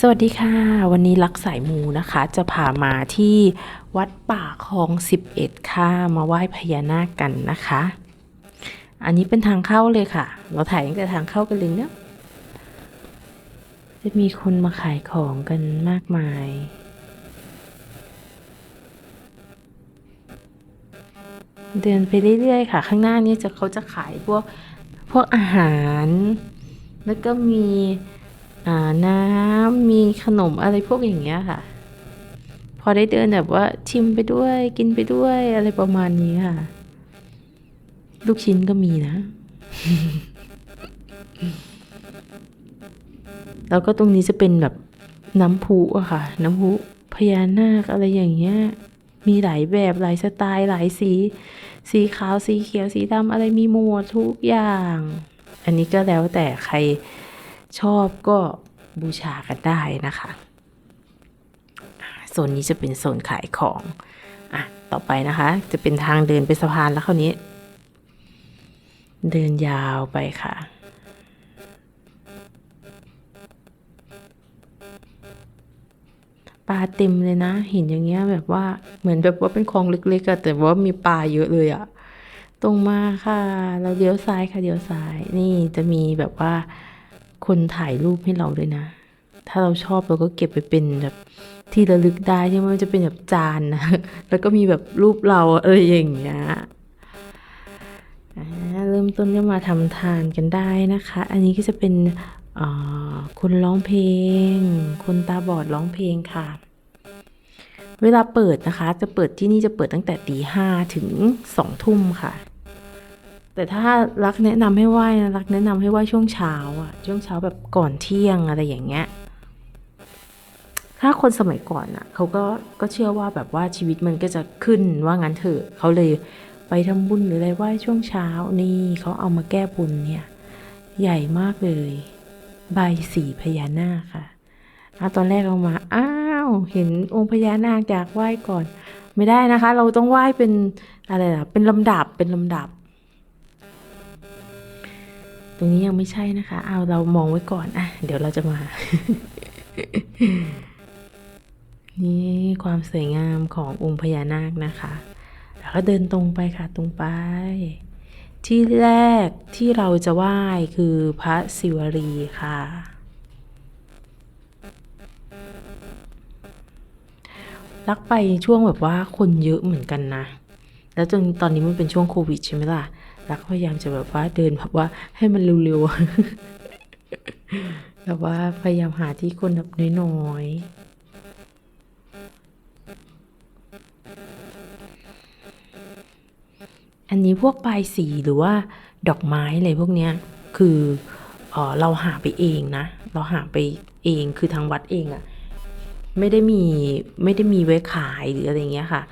สวัสดีค่ะ วันนี้ลักสายมูนะคะ จะพามาที่วัดป่าคลอง 11 ค่ะ มาไหว้พญานาคกันนะคะ อันนี้เป็นทางเข้าเลยค่ะ เราถ่ายตั้งแต่ทางเข้ากันเลยเนาะจะมีคนมาขายของกันมากมายเดินไปเรื่อยๆค่ะ ข้างหน้านี้จะเขาจะขายพวกพวกอาหาร แล้วก็มี อ่าน้ำมีขนมอะไรพวกอย่างเงี้ยค่ะ พอได้เดินแบบว่าชิมไปด้วยกินไปด้วยอะไรประมาณนี้ค่ะ ลูกชิ้นก็มีนะ แล้วก็ตรงนี้จะเป็นแบบน้ำพุอะค่ะ น้ำพุพญานาคอะไรอย่างเงี้ย มีหลายแบบหลายสไตล์หลายสี สีขาวสีเขียวสีดำอะไรมีหมดทุกอย่าง อันนี้ก็แล้วแต่ใคร ชอบก็บูชากันได้นะคะโซนนี้จะเป็นโซนขายของอะต่อไปนะคะ จะเป็นทางเดินไปสะพานแล้วคราวนี้ เดินยาวไปค่ะปลาเต็มเลยนะ เห็นอย่างเงี้ยแบบว่าเหมือนแบบว่าเป็นคลองเล็กๆอะแต่ว่ามีปลาเยอะเลยอะตรงมาค่ะ เราเลี้ยวซ้ายค่ะเลี้ยวซ้าย นี่จะมีแบบว่า คนถ่ายรูปให้เราด้วยนะ ถ้าเราชอบเราก็เก็บไปเป็นแบบที่ระลึกได้ใช่มันจะเป็นแบบจานนะ แล้วก็มีแบบรูปเราอะไรอย่างเงี้ยเริ่มต้นก็มาทำทานกันได้นะคะ อันนี้ก็จะเป็นคนร้องเพลง คนตาบอดร้องเพลงค่ะ เวลาเปิดนะคะ จะเปิดที่นี่จะเปิดตั้งแต่ตีห้าถึงสองทุ่มค่ะ แต่ถ้ารักแนะนำให้ไหว้นะรักแนะนำให้ไหว้ช่วงเช้าอะช่วงเช้าแบบก่อนเที่ยงอะไรอย่างเงี้ยถ้าคนสมัยก่อนอะเขาก็ก็เชื่อว่าแบบว่าชีวิตมันก็จะขึ้นว่างั้นเถอะเขาเลยไปทำบุญหรืออะไรไหว้ช่วงเช้านี่เขาเอามาแก้บุญเนี่ย ใหญ่มากเลย ใบสีพญานาคค่ะอะตอนแรกเอามาอ้าวเห็นองค์พญานาคอยากไหว้ก่อน ไม่ได้นะคะ เราต้องไหว้เป็นอะไรล่ะเป็นลำดับเป็นลำดับ รงนี้ยังไม่ใช่นะคะ เอาเรามองไว้ก่อนอะเดี๋ยวเราจะมา นี่ความสวยงามขององค์พญานาคนะคะ แล้วก็เดินตรงไปค่ะตรงไป ที่แรกที่เราจะไหว้คือพระศิวลีค่ะลักไปช่วงแบบว่าคนเยอะเหมือนกันนะ แล้วจนตอนนี้มันเป็นช่วงโควิดใช่ไหมล่ะ รักพยายามจะแบบว่าเดินแบบว่าให้มันเร็วๆแบบว่าพยายามหาที่คนแบบน้อยๆ อันนี้พวกปลายสีหรือว่าดอกไม้อะไรพวกเนี้ยคือเออเราหาไปเองนะ เราหาไปเองคือทางวัดเองอะไม่ได้มีไม่ได้มีไว้ขายหรืออะไรเงี้ยค่ะ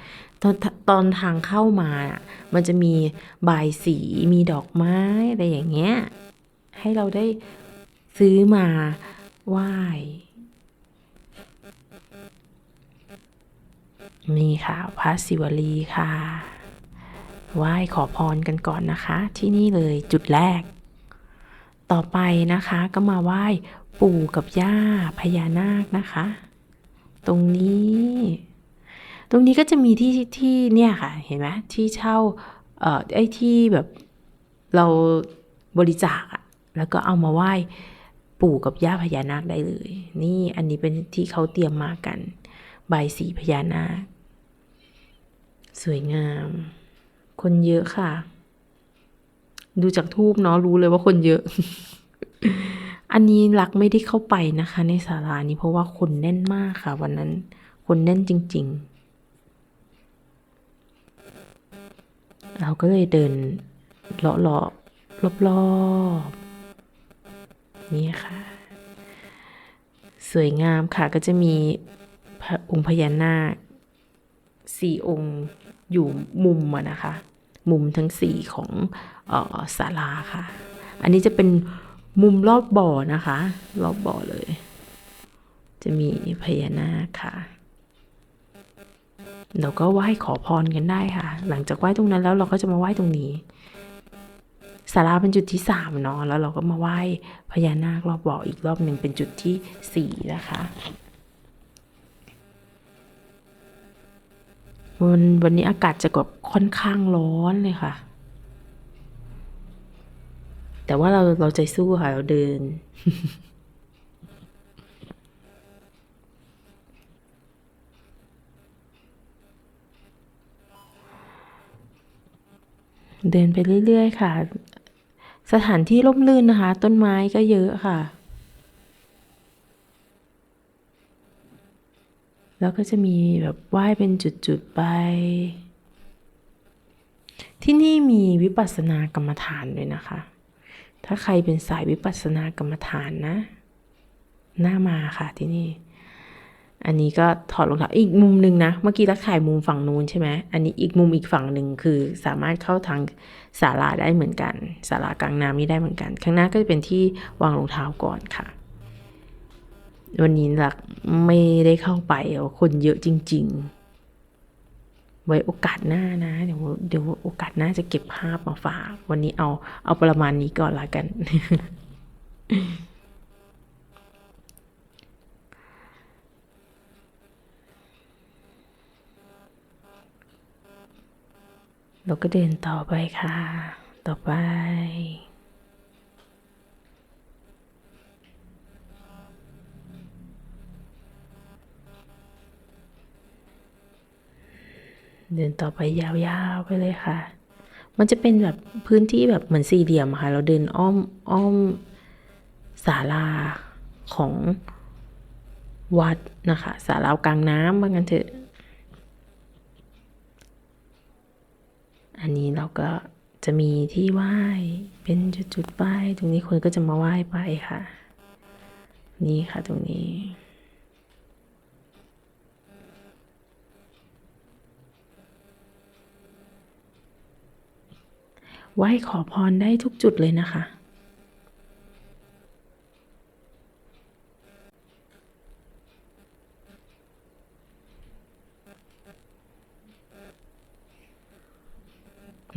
ตอนตอนทางเข้ามาน่ะมันจะมีบายสีมีดอกไม้อะไรอย่างเงี้ย ให้เราได้ซื้อมาไหว้นี่ค่ะพระศิวลีค่ะไหว้ขอพรกันก่อนนะคะ ที่นี่เลยจุดแรก ต่อไปนะคะก็มาไหว้ปู่กับย่าพญานาคนะคะ ตรงนี้ ตรงนี้ก็จะมีที่ที่เนี่ยค่ะ เห็นไหมที่เช่าเอ่อไอ้ที่แบบเราบริจาคอะแล้วก็เอามาไหว้ปู่กับย่าพญานาคได้เลย นี่อันนี้เป็นที่เขาเตรียมมากัน ใบสีพญานาค สวยงาม คนเยอะค่ะ ดูจากทูบเนาะรู้เลยว่าคนเยอะ อันนี้รักไม่ได้เข้าไปนะคะ ในศาลานี้เพราะว่าคนแน่นมากค่ะ วันนั้นคนแน่นจริง ๆ เราก็เลยเดินเลาะเลาะรอบๆนี่ค่ะ สวยงามค่ะก็จะมีองค์พญานาคสี่องค์อยู่มุมอะนะคะ มุมทั้งสี่ของออศาลาค่ะ อันนี้จะเป็นมุมรอบบ่อนะคะ รอบบ่อเลย จะมีพญานาคค่ะ เราก็ไหว้ขอพรกันได้ค่ะ หลังจากไหว้ตรงนั้นแล้วเราก็จะมาไหว้ตรงนี้ศาลาเป็นจุดที่สามเนาะแล้วเราก็มาไหว้พญานาครอบบ่ออีกรอบหนึ่งเป็นจุดที่สี่นะคะวันวันนี้อากาศจะแบบค่อนข้างร้อนเลยค่ะ แต่ว่าเราเราใจสู้ค่ะ เราเดิน เดินไปเรื่อยๆค่ะ สถานที่ร่มรื่นนะคะ ต้นไม้ก็เยอะค่ะ แล้วก็จะมีแบบไหว้เป็นจุดๆไป ที่นี่มีวิปัสสนากรรมฐานด้วยนะคะ ถ้าใครเป็นสายวิปัสสนากรรมฐานนะน่ามาค่ะที่นี่ อันนี้ก็ถอดรองเท้าอีกมุมหนึ่งนะ เมื่อกี้เราถ่ายมุมฝั่งนู้นใช่ไหมอันนี้อีกมุมอีกฝั่งหนึ่งคือสามารถเข้าทางศาลาได้เหมือนกันศาลากลางน้ำนี่ได้เหมือนกัน ข้างหน้าก็จะเป็นที่วางรองเท้าก่อนค่ะ วันนี้หลักไม่ได้เข้าไปคนเยอะจริง ๆ ไว้โอกาสหน้านะ เดี๋ยวเดี๋ยวโอกาสหน้าจะเก็บภาพมาฝาก วันนี้เอาเอาประมาณนี้ก่อนละกัน เราก็เดินต่อไปค่ะ ต่อไป เดินต่อไปยาวๆไปเลยค่ะ มันจะเป็นแบบพื้นที่แบบเหมือนสี่เหลี่ยมค่ะ เราเดินอ้อมอ้อมศาลาของวัดนะคะศาลากลางน้ำว่างั้นเถอะ อันนี้ เราก็จะมีที่ไหว้เป็นจุดๆไหว้ตรงนี้คนก็จะมาไหว้ไปค่ะ นี่ค่ะตรงนี้ไหว้ขอพรได้ทุกจุดเลยนะคะ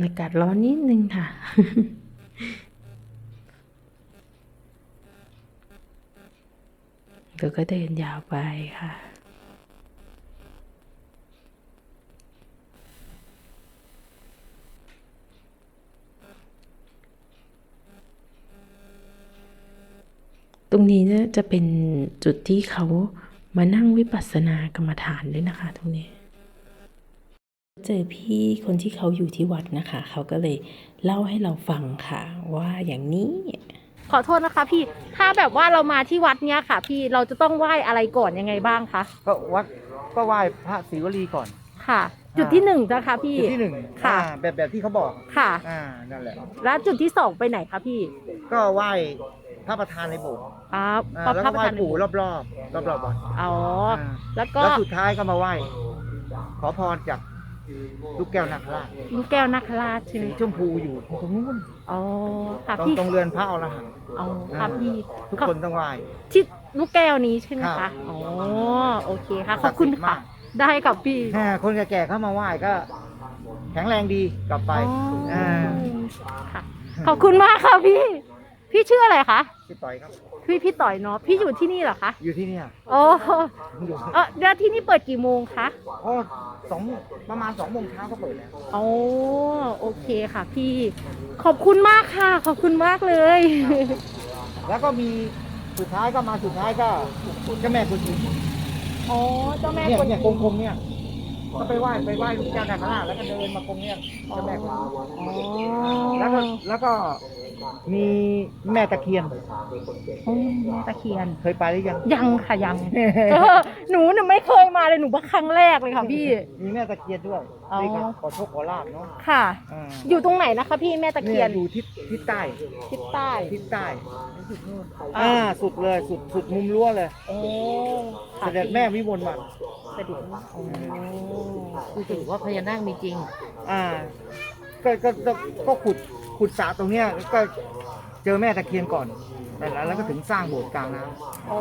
อากาศร้อนนิดนึงค่ะแล้วก็เดินยาวไปค่ะตรงนี้เนี่ยจะเป็นจุดที่เขามานั่งวิปัสสนากรรมฐานด้วยนะคะ ตรงนี้ เจอพี่คนที่เขาอยู่ที่วัดนะคะ เขาก็เลยเล่าให้เราฟังค่ะ ว่าอย่างนี้ ขอโทษนะคะ พี่ถ้าแบบว่าเรามาที่วัดเนี้ยค่ะ พี่เราจะต้องไหว้อะไรก่อนยังไงบ้างคะก็วัดก็ไหว้พระศรีวลีก่อนค่ะ จุดที่หนึ่งนะคะพี่ จุดที่หนึ่งค่ะ อ่าแบบแบบที่เขาบอกค่ะ อ่านั่นแหละ แล้วจุดที่สองไปไหนคะพี่ก็ไหว้พระประธานในโบสถ์อ่าอ่าพระแล้วพก็ระไหปว้ระธานปู่รอบรอบรอบรอบๆวัดอ๋อาแล้วก็แล้วสุดท้ายก็มาไหว้ขอพรจาก ลูกแก้วนาคราชลูกแก้วนาคราชใช่ไหมสีชมพูอยู่ตรงนู้นอ๋อค่ะตรงพี่ตรงเรือนพระอรหันต์อ๋อค่ะพี่ทุกคนต้องไหว้ที่ลูกแก้วนี้ใช่ไหมครัคะบอ๋อโอเคค่ะขอบคุณศักดิ์สิทธิ์ค่ะมากได้กับพี่แค่คนแก่ๆเข้ามาไหว้ก็ แข็งแรงดีกลับไปอ๋ออ่าค่ะขอบคุณมากค่ะพี่ พี่ชื่ออะไรคะพี่ต่อยครับ พี่พี่ต่อยเนาะพี่อยู่ที่นี่เหรอคะอยู่ที่เนี่ยโอ้อยู่เออแล้วที่นี่เปิดกี่โมงคะอ๋อสองประมาณสองโมงเช้าก็เปิดแล้วโอ้โอเคค่ะ พี่ขอบคุณมากค่ะ ขอบคุณมากเลย แล้วก็มีสุดท้ายก็มาสุดท้ายก็เจ้าแม่กุนอิมอ๋อเจ้าแม่เนี่ยคนเนี่ยกงๆเนี่ยก็ไปไหว้ไปไหว้ลูกแก้วนาคราชแล้วก็เดินมากงเนี่ยเจ้าแม่กุนอิมอ๋อแล้วก็แล้วก็ มีแม่ตะเคียน โอ้แม่ตะเคียน เคยไปหรือยัง ยังค่ะยัง เออหนูเนี่ยไม่เคยมาเลยหนูว่าครั้งแรกเลยค่ะพี่ มีแม่ตะเคียนด้วยอ๋อ นี่ก็ขอโชคขอลาบเนาะค่ะ อ่าอยู่ตรงไหนนะคะ พี่แม่ตะเคียนอยู่ทิศทิศใต้ทิศใต้ทิศใต้อ่าสุดเลยสุดสุดมุมรั้วเลยโอ้ค่ะเสด็จแม่วิมลวันเสด็จแม่โอ้คือถือว่าพญานาคมีจริง อ่าก็ก็ก็ก็ขุด ขุดสระตรงเนี้ยก็เจอแม่ตะเคียนก่อน แต่แล้วแล้วก็ถึงสร้างโบสถ์กลางน้ำโอ้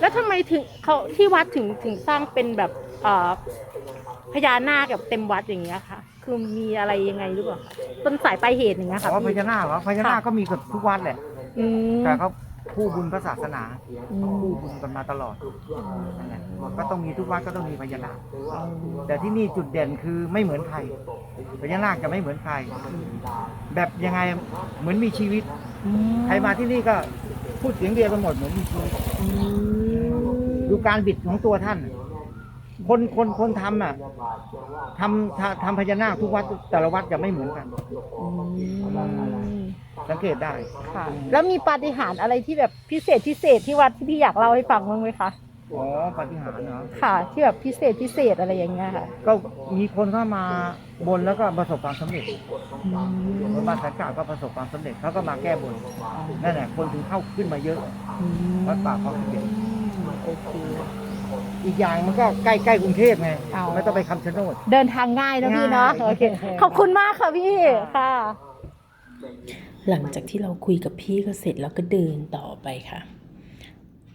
แล้วทำไมถึงเขาที่วัดถึงถึงสร้างเป็นแบบเอ่อพญานาคแบบเต็มวัดอย่างเงี้ยค่ะ คือมีอะไรยังไงหรือเปล่าคะต้นสายปลายเหตุอย่างเงี้ยแต่ค่ะว่าพพี่ ญานาคเหรอพญานาคก็มีกับทุกวัดแหละ อืมแต่เขา คู่บุญพระศาสนาอืม คู่บุญกันมาตลอดนั่นแหละก็ต้องมีทุกวัดก็ต้องมีพญานาคแต่ที่นี่จุดเด่นคือไม่เหมือนใครพญานาคจะไม่เหมือนใคร แบบยังไงเหมือนมีชีวิตใครมาที่นี่ก็พูดเสียงเดียวกันหมดเหมือนมีชีวิตอืมดูการบิดของตัวท่าน คนคนคนทำอะทำทำทำพญานาคทุกวัดแต่ละวัดจะไม่เหมือนกัน สังเกตได้ ค่ะ แล้วมีปาฏิหาริย์อะไรที่แบบพิเศษพิเศษที่วัดที่พี่อยากเล่าให้ฟังบ้างไหมคะอ๋อปาฏิหาริย์เนาะค่ะ ที่แบบพิเศษพิเศษอะไรอย่างเงี้ยค่ะ ก็มีคนเข้ามาบนแล้วก็ประสบความสำเร็จคนมาสังกัดก็ประสบความสำเร็จเขาก็มาแก้บนนั่นแหละคนถึงเข้าขึ้นมาเยอะวัดป่าเขาเขียนโอเค อีกอย่างมันก็ใกล้ใกล้กรุงเทพไงเอาไม่ต้องไปคำชะโนด เดินทางง่ายนะพี่เนาะง่าย โอเคขอบคุณมากค่ะพี่ค่ะ หลังจากที่เราคุยกับพี่ก็เสร็จแล้วก็เดินต่อไปค่ะ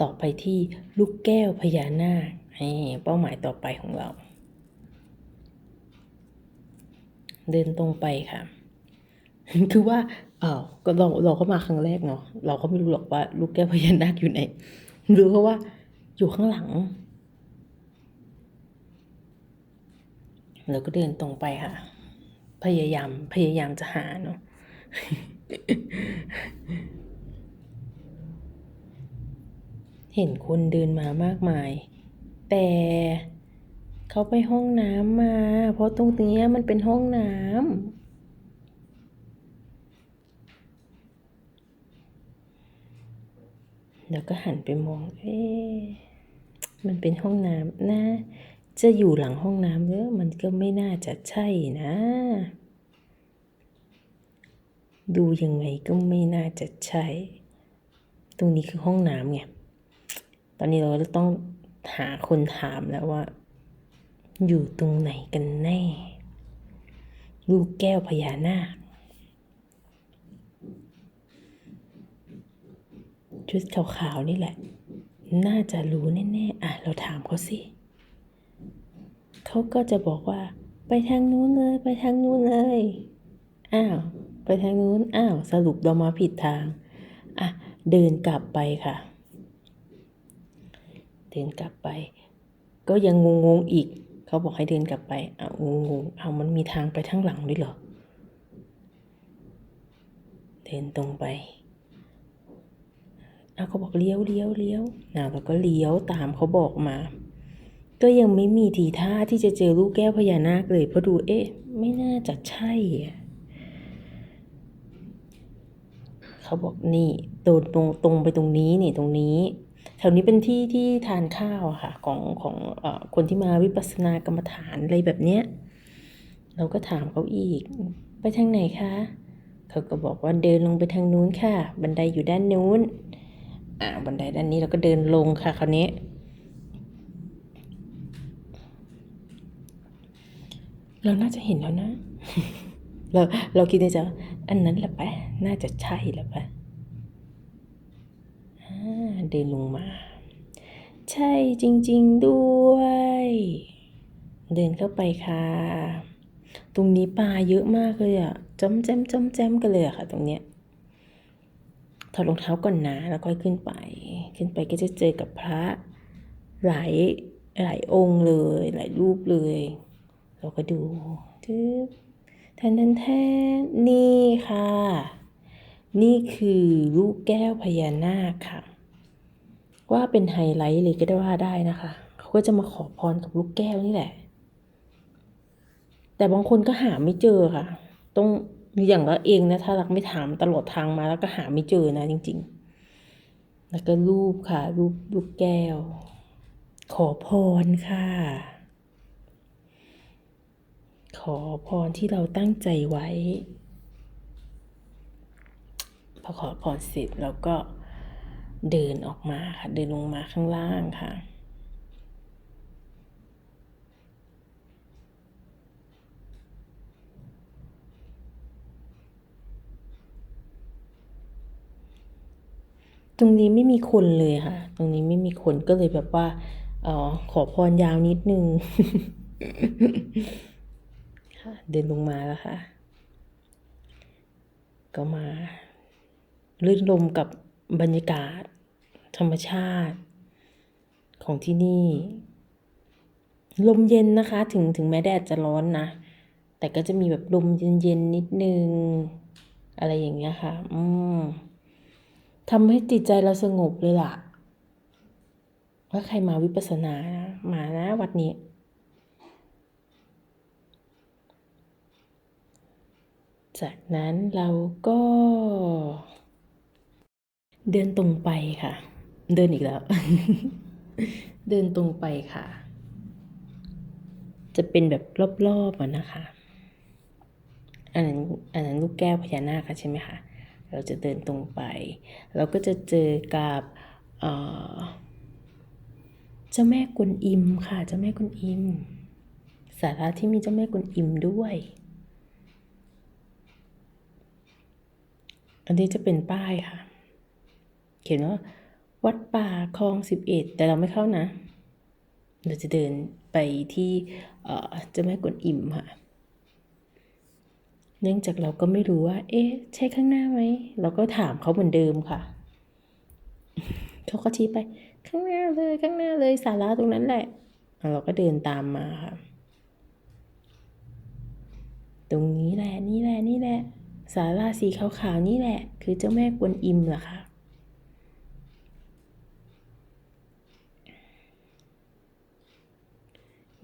ต่อไปที่ลูกแก้วพญานาคนี่เป้าหมายต่อไปของเรา เดินตรงไปค่ะ คือว่าอ้าวก็เราเราก็มาครั้งแรกเนาะเราก็ไม่รู้หรอกว่า ลูกแก้วพญานาคอยู่ไหนรู้แค่ว่าอยู่ข้างหลัง เราก็เดินตรงไปค่ะ พยายามพยายามจะหาเนาะเห็นคนเดินมามากมาย แต่เขาไปห้องน้ำมา เพราะตรงนี้มันเป็นห้องน้ำแล้วก็หันไปมอง เอ๊ะมันเป็นห้องน้ำนะ จะอยู่หลังห้องน้ำเนอะมันก็ไม่น่าจะใช่นะ ดูยังไงก็ไม่น่าจะใช่ ตรงนี้คือห้องน้ำไง ตอนนี้เราต้องหาคนถามแล้วว่า อยู่ตรงไหนกันแน่ ลูกแก้วพญานาคชุดขาวๆนี่แหละ น่าจะรู้แน่ๆ อะ เราถามเขาสิ เขาก็จะบอกว่า ไปทางนู้นเลย ไปทางนู้นเลย อ้าว ไปทางนู้น อ้าว สรุปเรามาผิดทาง อะ เดินกลับไปค่ะ เดินกลับไป ก็ยังงงๆอีก เขาบอกให้เดินกลับไปอ้าวงงๆอ้าวมันมีทางไปทางหลังด้วยเหรอ เดินตรงไปอ้าวเขาบอกเลี้ยวเลี้ยวเลี้ยวนะเราก็เลี้ยวตามเขาบอกมา ก็ยังไม่มีทีท่าที่จะเจอลูกแก้วพญานาคเลยเพราะดูเอ๊ะ ไม่น่าจะใช่อะเขาบอกนี่ตรงตรงตรงไปตรงนี้นี่ตรงนี้ แถวนี้เป็นที่ที่ทานข้าวค่ะของของอคนที่มาวิปัสสนากรรมฐานอะไรแบบเนี้ยเราก็ถามเขาอีก ไปทางไหนคะเขาก็บอกว่าเดินลงไปทางนู้นค่ะ บันไดอยู่ด้านนู้นอ่าบันไดด้านนี้เราก็เดินลงค่ะคราวนี้ เราน่าจะเห็นแล้วนะ เราเราคิดในใจว่าอันนั้นแหละปะน่าจะใช่แหละปะเดินลงมา ใช่จริง ๆด้วย เดินเข้าไปค่ะ ตรงนี้ปลาเยอะมากเลยอะจ้อมแจมจ้อมแจมกันเลยอะค่ะ ตรงเนี้ยถอดรองเท้าก่อนนะ แล้วก็ขึ้นไป ขึ้นไปก็จะเจอกับพระหลายหลายองค์เลย หลายรูปเลย เราก็ดูทึบแทนแทนแทนนี่ค่ะ นี่คือลูกแก้วพญานาคค่ะ ว่าเป็นไฮไลท์เลยก็ได้ว่าได้นะคะ เขาก็จะมาขอพรกับลูกแก้วนี่แหละ แต่บางคนก็หาไม่เจอค่ะ ต้องอย่างละเองนะถ้ารักไม่ถามตลอดทางมาแล้วก็หาไม่เจอนะจริง ๆ แล้วก็รูปค่ะ รูปลูกแก้ว ขอพรค่ะ ขอพรที่เราตั้งใจไว้ พอขอพรเสร็จเราก็เดินออกมาค่ะ เดินลงมาข้างล่างค่ะตรงนี้ไม่มีคนเลยค่ะ ตรงนี้ไม่มีคนก็เลยแบบว่าเออขอพรยาวนิดนึง ค่ะเดินลงมาแล้วค่ะ ก็มาลื่นลมกับบรรยากาศ ธรรมชาติ ของที่นี่ ลมเย็นนะคะ ถึงถึงแม้แดดจะร้อนนะ แต่ก็จะมีแบบลมเย็นๆนิดนึง อะไรอย่างเงี้ยค่ะ อืมทำให้จิตใจเราสงบเลยล่ะถ้าใครมาวิปัสสนานะ มานะวัดนี้ จากนั้นเราก็ เดินตรงไปค่ะ เดินอีกแล้ว เดินตรงไปค่ะ จะเป็นแบบรอบๆอะนะคะ อันนั้นอันนั้นลูกแก้วพญานาคใช่ไหมคะเราจะเดินตรงไป เราก็จะเจอกับเจ้าแม่กวนอิมค่ะ เจ้าแม่กวนอิมสาราที่มีเจ้าแม่กวนอิมด้วย อันนี้จะเป็นป้ายค่ะ เขียนว่า วัดป่าคลองสิบเอ็ดแต่เราไม่เข้านะ เราจะเดินไปที่เจ้าแม่กวนอิมค่ะ เนื่องจากเราก็ไม่รู้ว่า เอ๊ะ ใช่ข้างหน้าไหม เราก็ถามเขาเหมือนเดิมค่ะ เขาก็ชี้ไป ข้างหน้าเลยข้างหน้าเลยศาลาตรงนั้นแหละ เราก็เดินตามมาค่ะ ตรงนี้แหละนี่แหละนี่แหละ ศาลาสีขาวๆนี่แหละ คือเจ้าแม่กวนอิมเหรอคะ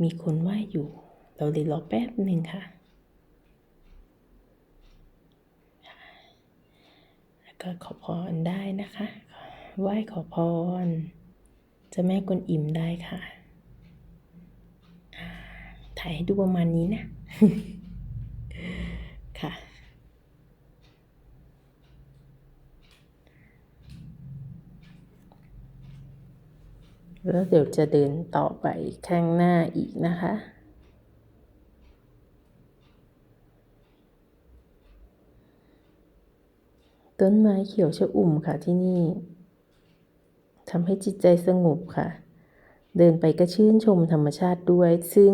มีคนไหวอยู่ เราเลยรอแป๊บหนึ่งค่ะ แล้วก็ขอพรได้นะคะ ไหว้ขอพรเจะแม่กวนอิมได้ค่ะ ถ่ายให้ดูประมาณนี้นะ แล้วเดี๋ยวจะเดินต่อไปข้างหน้าอีกนะคะ ต้นไม้เขียวชอุ่มค่ะที่นี่ทำให้จิตใจสงบค่ะ เดินไปก็ชื่นชมธรรมชาติด้วย ซึ่ง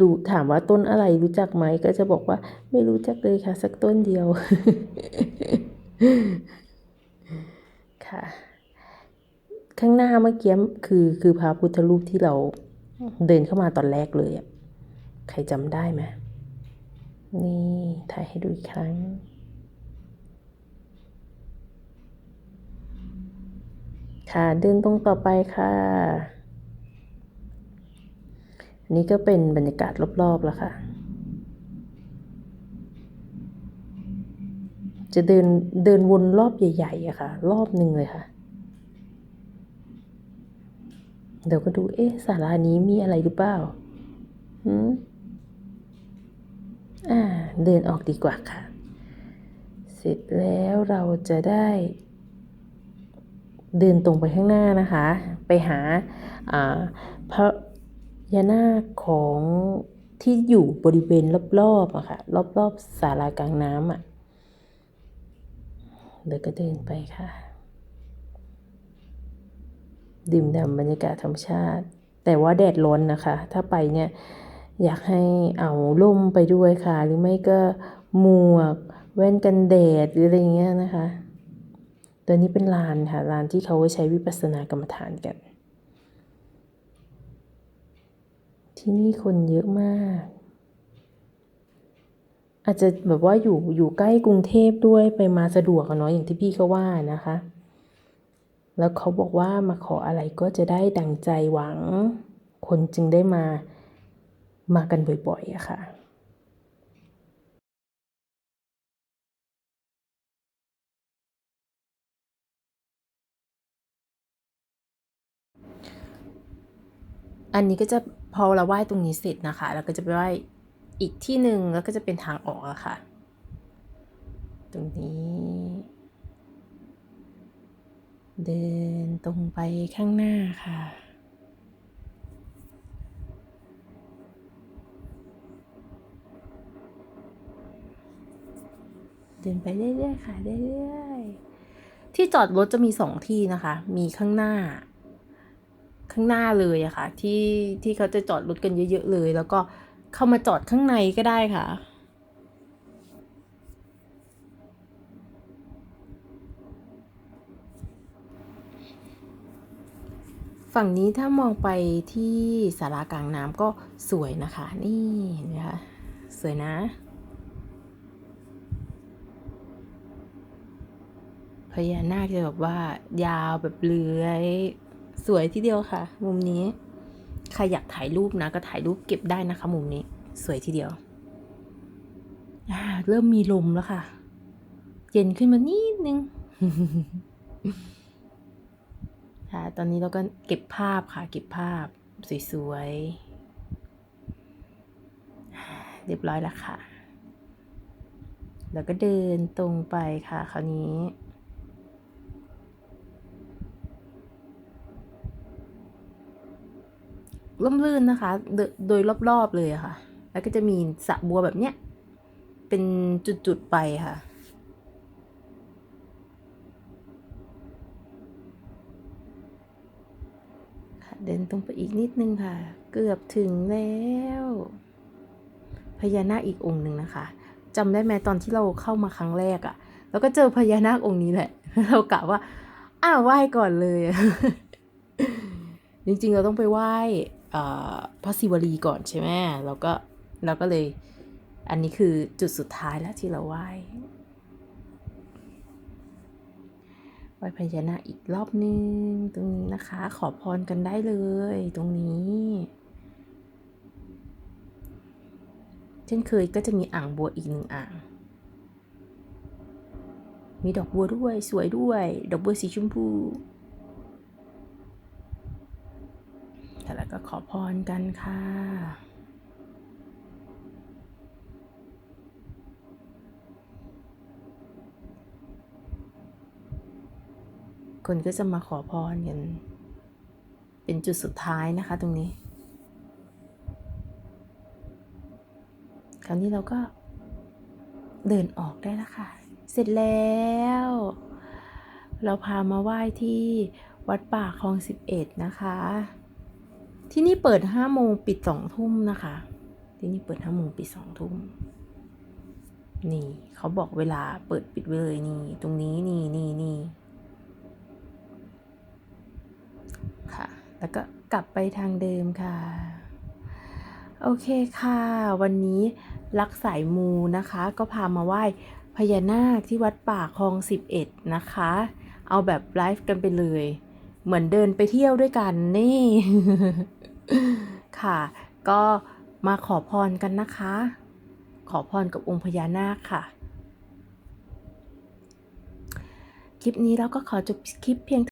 ดูถามว่าต้นอะไรรู้จักไหมก็จะบอกว่าไม่รู้จักเลยค่ะ สักต้นเดียว ค่ะ ข้างหน้าเมื่อกี้คือคือพระพุทธรูปที่เราเดินเข้ามาตอนแรกเลยอะใครจำได้ไหมนี่ถ่ายให้ดูอีกครั้ง ค่ะเดินตรงต่อไปค่ะอันนี้ก็เป็นบรรยากาศรอบๆแล้วค่ะ จะเดินเดินวนรอบใหญ่ๆอะค่ะ รอบหนึ่งเลยค่ะ เดี๋ยวก็ดูเอ๊ะศาลานี้มีอะไรหรือเปล่าหืมอ่า เดินออกดีกว่าค่ะ เสร็จแล้วเราจะได้ เดินตรงไปข้างหน้านะคะ ไปหาอ่าพระยานาคของที่อยู่บริเวณรอบๆอะค่ะ รอบๆศาลากลางน้ำอะเดี๋ยวก็เดินไปค่ะ ดื่มด่ำบรรยากาศธรรมชาติ แต่ว่าแดดร้อนนะคะ ถ้าไปเนี่ยอยากให้เอาร่มไปด้วยค่ะ หรือไม่ก็หมวก แว่นกันแดดหรืออะไรเงี้ยนะคะ ตัวนี้เป็นลานค่ะลานที่เขาใช้วิปัสสนากรรมฐานกัน ที่นี่คนเยอะมาก อาจจะแบบว่าอยู่อยู่ใกล้กรุงเทพด้วยไปมาสะดวกเนาะอย่างที่พี่เขาว่านะคะ แล้วเขาบอกว่ามาขออะไรก็จะได้ดังใจหวัง คนจึงได้มามากันบ่อยๆอะค่ะอันนี้ก็จะพอเราไหว้ตรงนี้เสร็จนะคะแล้วก็จะไปไหว้อีกที่หนึ่งแล้วก็จะเป็นทางออกอะค่ะ ตรงนี้ เดินตรงไปข้างหน้าค่ะ เดินไปเรื่อยๆค่ะเรื่อยๆที่จอดรถจะมีสองที่นะคะ มีข้างหน้า ข้างหน้าเลยอะค่ะที่ที่เขาจะจอดรถกันเยอะ ๆ เลย แล้วก็เข้ามาจอดข้างในก็ได้ค่ะ ฝั่งนี้ถ้ามองไปที่สารากลางน้ำก็สวยนะคะ นี่นไหมคะสวยนะพญานาคจะแบบว่ายาวแบบเลื้อยสวยทีเดียวค่ะ มุมนี้ใครอยากถ่ายรูปนะ ก็ถ่ายรูปเก็บได้นะคะ มุมนี้สวยทีเดียวเริ่มมีลมแล้วค่ะ เย็นขึ้นมานิดนึง ค่ะตอนนี้เราก็เก็บภาพค่ะ เก็บภาพสวยๆ เรียบร้อยแล้วค่ะ แล้วก็เดินตรงไปค่ะ คราวนี้ร่มรื่นนะคะ โดยรอบๆเลยค่ะ แล้วก็จะมีสระบัวแบบเนี้ย เป็นจุดๆไปค่ะ ค่ะ เดินตรงไปอีกนิดนึงค่ะ เกือบถึงแล้ว พญานาคอีกองค์หนึ่งนะคะจำได้ไหมตอนที่เราเข้ามาครั้งแรกอะ่ะ แล้วก็เจอพญานาคองค์นี้แหละ เรากะว่า อ้าวไหว้ก่อนเลย จริงๆเราต้องไปไหวพ่อพระศิวลีก่อนใช่ไหมเราก็เราก็เลย อันนี้คือจุดสุดท้ายแล้วที่เราไหว้ ไหว้พญานาคอีกรอบนึงตรงนี้นะคะ ขอพรกันได้เลย ตรงนี้ เช่นเคยก็จะมีอ่างบัวอีกหนึ่งอ่าง มีดอกบัวด้วยสวยด้วย ดอกบัวสีชมพูแล้วก็ขอพรกันค่ะ คนก็จะมาขอพรกัน เป็นจุดสุดท้ายนะคะตรงนี้ คราวนี้เราก็เดินออกได้แล้วค่ะ เสร็จแล้ว เราพามาไหว้ที่วัดป่าคลอง 11 นะคะ ที่นี่เปิด 5 โมงปิด 2 ทุ่มนะคะ ที่นี่เปิด 5 โมงปิด 2 ทุ่ม นี่เขาบอกเวลาเปิดปิดไว้เลยนี่ ตรงนี้นี่นี่นี่ ค่ะ แล้วก็กลับไปทางเดิมค่ะ โอเคค่ะ วันนี้รักสายมูนะคะ ก็พามาไหว้พญานาคที่วัดป่าคลอง 11 นะคะ เอาแบบไลฟ์กันไปเลย เหมือนเดินไปเที่ยวด้วยกันนี่ ค่ะ ก็มาขอพรกันนะคะ ขอพรกับองค์พญานาคค่ะคลิปนี้เราก็ขอจบคลิปเพียง